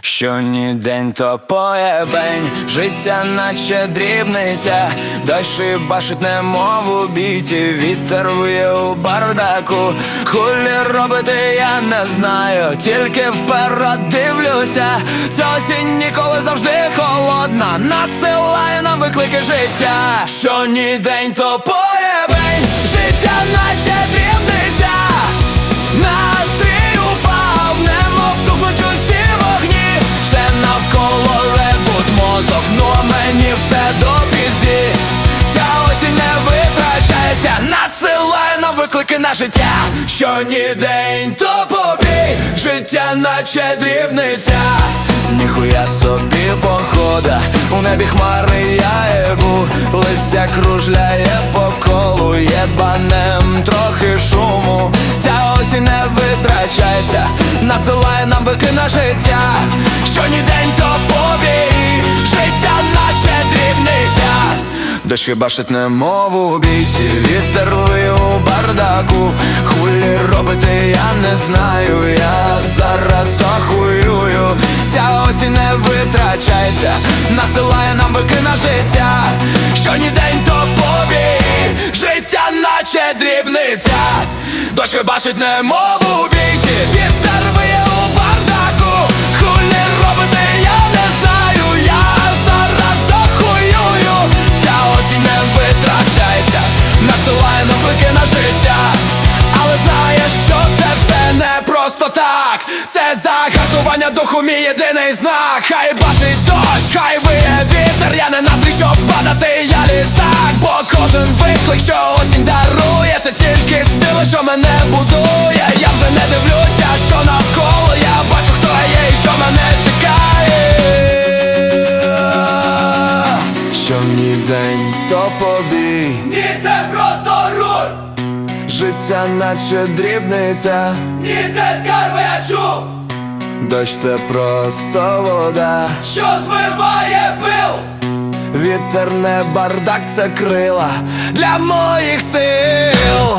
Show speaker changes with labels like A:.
A: Щоні день то поєбень, життя наче дрібниця, дощ башить немов у біті, вітер виє у бардаку. Хулі робити я не знаю, тільки вперед дивлюся. Ця осінь ніколи завжди холодна, надсилає нам виклики життя. Щоні день то поєбень, життя Щоні день то побій, життя наче дрібниця. Ніхуя собі похода, у небі хмари я єбу Листя кружляє по колу, єбанем трохи шуму. Ця осінь не витрачається, надсилає нам вики на життя. Щоні день Дощ башить немов у бійці, вітер виє у бардаку. Хулі робити я не знаю, я зараз охуюю Ця осінь не витрачається, надсилає нам вики на життя. Щоні день то побій, життя наче дрібниця. Дощ башить немов у бійці, загартування духу мій єдиний знак. Хай башить дощ, хай виє вітер. Я не настрій, щоб падати, я літак. Бо кожен виклик, що осінь дарує Це тільки сила, що мене будує. Я вже не дивлюся, що навколо. Я бачу, хто є і що мене чекає. Щомні день то побій
B: Ні, це просто руль!
A: Життя наче дрібниця.
B: Ні, це скарби я чув,
A: Дощ це просто вода.
B: Що збиває пил!
A: Вітер не бардак, це крила для моїх сил